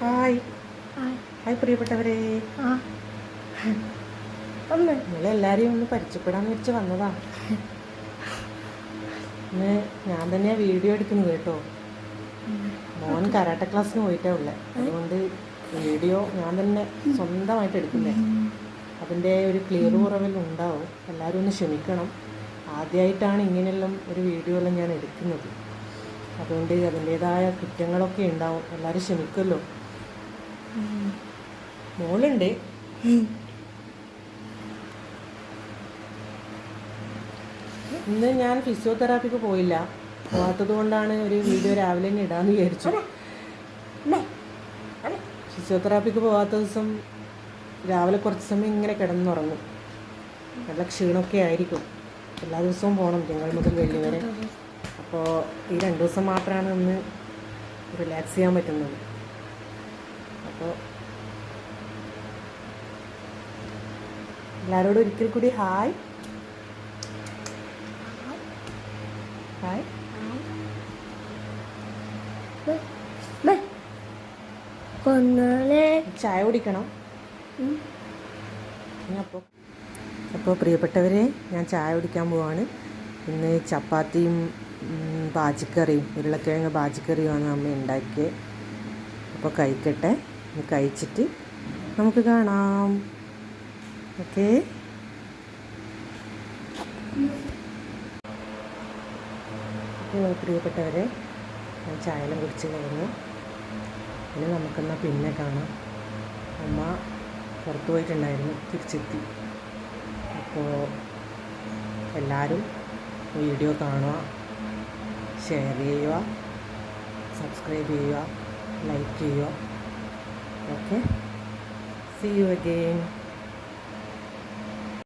Hi. Hi. പ്രിയപ്പെട്ടവരെ. നിങ്ങളെല്ലാരെയും ഒന്ന് പരിചയപ്പെടാന്ന് വെച്ച് വന്നതാ. ഇന്ന് ഞാൻ തന്നെയാ വീഡിയോ എടുക്കുന്നത് കേട്ടോ. മോൻ കരാട്ട ക്ലാസ്സിന് പോയിട്ടേ ഉള്ളത് അതുകൊണ്ട് വീഡിയോ ഞാൻ തന്നെ സ്വന്തമായിട്ട് എടുക്കുന്നേ. അതിന്റെ ഒരു ക്ലിയർ കുറവിൽ ഉണ്ടാവും. എല്ലാവരും ഒന്ന് ക്ഷമിക്കണം. ആദ്യമായിട്ടാണ് ഇങ്ങനെയെല്ലാം ഒരു വീഡിയോ എല്ലാം ഞാൻ എടുക്കുന്നത്. അതുകൊണ്ട് അതിന്റേതായ കുറ്റങ്ങളൊക്കെ ഉണ്ടാവും. എല്ലാവരും ക്ഷമിക്കുമല്ലോ മോളുണ്ട്. ഇന്ന് ഞാൻ ഫിസിയോതെറാപ്പിക്ക് പോയില്ല. പോകാത്തത് കൊണ്ടാണ് ഒരു വീഡിയോ രാവിലെ തന്നെ ഇടാന്ന് വിചാരിച്ചു. ഫിസിയോതെറാപ്പിക്ക് പോകാത്ത ദിവസം രാവിലെ കുറച്ച് സമയം ഇങ്ങനെ കിടന്നുറങ്ങും. നല്ല ക്ഷീണമൊക്കെ ആയിരിക്കും. എല്ലാ ദിവസവും പോകണം തിങ്കൾ മുതൽ വെള്ളി വരെ. അപ്പോൾ ഈ രണ്ട് ദിവസം മാത്രമാണ് ഒന്ന് റിലാക്സ് ചെയ്യാൻ പറ്റുന്നത്. അപ്പോൾ എല്ലാവരോടും ഒരിക്കൽ കൂടി ഹായ്. ഹായ്. ചായ കുടിക്കണം. അപ്പോൾ അപ്പോൾ പ്രിയപ്പെട്ടവരെ ഞാൻ ചായ കുടിക്കാൻ പോവാണ്. ഇന്ന് ചപ്പാത്തിയും ഉം, ബാജിക്കറിയും ഉരുളക്കിഴങ്ങ് പാചിക്കറിയുമാണ് അമ്മ ഉണ്ടാക്കിയത് അപ്പോൾ കഴിക്കട്ടെ. കഴിച്ചിട്ട് നമുക്ക് കാണാം. ഓക്കേ. പ്രിയപ്പെട്ടവരെ ഞാൻ ചായലും കുടിച്ച് കഴിഞ്ഞു ഇനി നമുക്കെന്നാൽ പിന്നെ കാണാം. അമ്മ പുറത്തു പോയിട്ടുണ്ടായിരുന്നു തിരിച്ചെത്തി. അപ്പോൾ എല്ലാവരും വീഡിയോ കാണുക. ഷെയർ ചെയ്യുക സബ്സ്ക്രൈബ് ചെയ്യുക ലൈക്ക് ചെയ്യുക. Okay C you again